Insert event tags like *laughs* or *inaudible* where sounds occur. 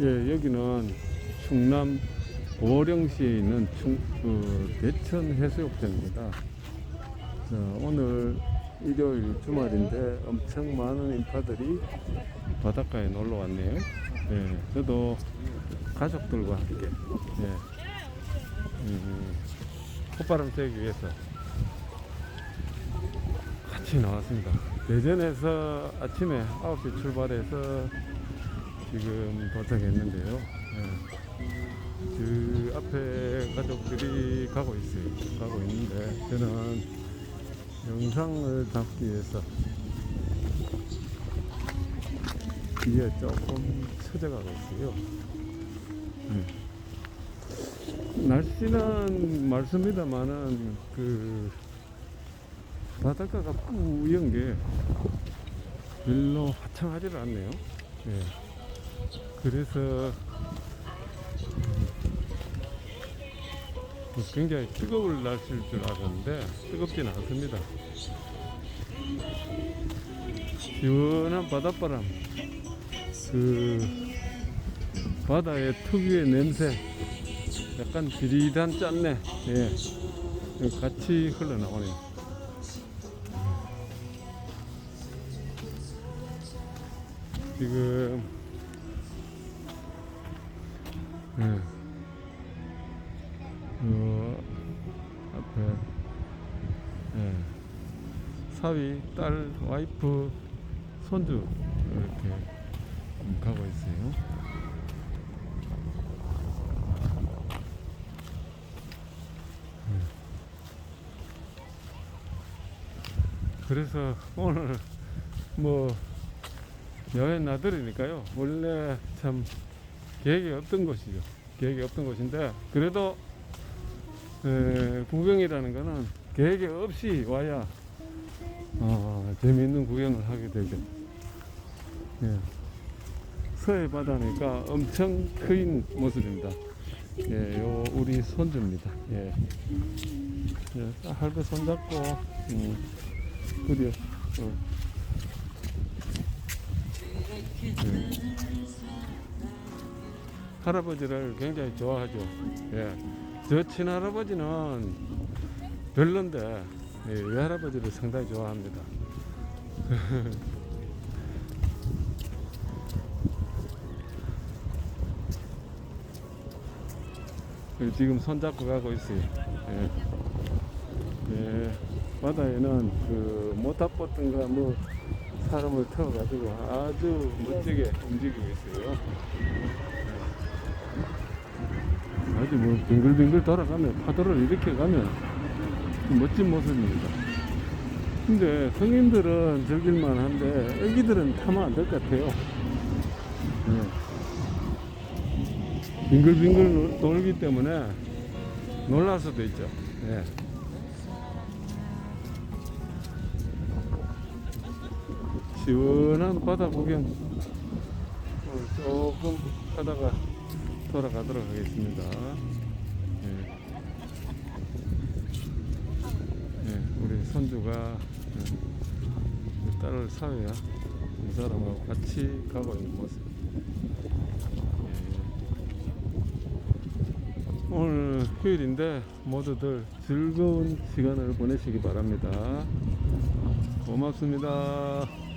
예, 여기는 충남 보령시에 있는 충, 그 대천 해수욕장입니다. 자, 오늘 일요일 주말인데 엄청 많은 인파들이 바닷가에 놀러 왔네요. 예, 저도 가족들과 함께 예, 음, 콧바람 쐬기 위해서 같이 나왔습니다. 대전에서 아침에 9시 출발해서 지금 도착했는데요. 예. 그 앞에 가족들이 가고 있어요. 가고 있는데 저는 영상을 담기 위해서 뒤에 조금 처져가고 있어요. 예. 날씨는 맑습니다만은 그 바닷가가 뿌연 게 별로 화창하지를 않네요. 예. 그래서 뭐 굉장히 뜨거울 날씨일 줄 알았는데 뜨겁지는 않습니다. 시원한 바닷바람, 그 바다의 특유의 냄새, 약간 비릿한 짠내, 예, 같이 흘러나오네요. 지금 예. 어, 앞에 예. 사위, 딸, 와이프, 손주 이렇게 음, 가고 있어요. 예. 그래서 오늘 뭐 여행 나들이니까요. 원래 참 계획이 없던 곳이죠. 계획이 없던 곳인데 그래도 에, 구경이라는 거는 계획이 없이 와야 어, 재미있는 구경을 하게 되죠. 예. 서해 바다니까 엄청 큰 모습입니다. 예, 요 우리 손주입니다. 예. 예, 딱 할배 손잡고 음, 그려. 어. 예. 할아버지를 굉장히 좋아하죠. 예. 저 친할아버지는 별론데 예, 외할아버지를 상당히 좋아합니다. 그리고 *laughs* 지금 손잡고 가고 있어요. 예. 예. 바다에는 그 모타보트인가 뭐 사람을 태워가지고 아주 멋지게 움직이고 있어요. 아주 뭐 빙글빙글 돌아가면 파도를 이렇게 가면 멋진 모습입니다. 근데 성인들은 즐길만 한데 애기들은 타면 안 될 것 같아요. 예. 빙글빙글 놀- 돌기 때문에 놀랄 수도 있죠. 예. 시원한 바다 구경 조금 하다가 돌아가도록 하겠습니다. 예. 예, 우리 손주가 예, 그 딸을 사회야 이 사람하고 같이 가고 있는 모습. 예. 오늘 휴일인데 모두들 즐거운 시간을 보내시기 바랍니다. 고맙습니다.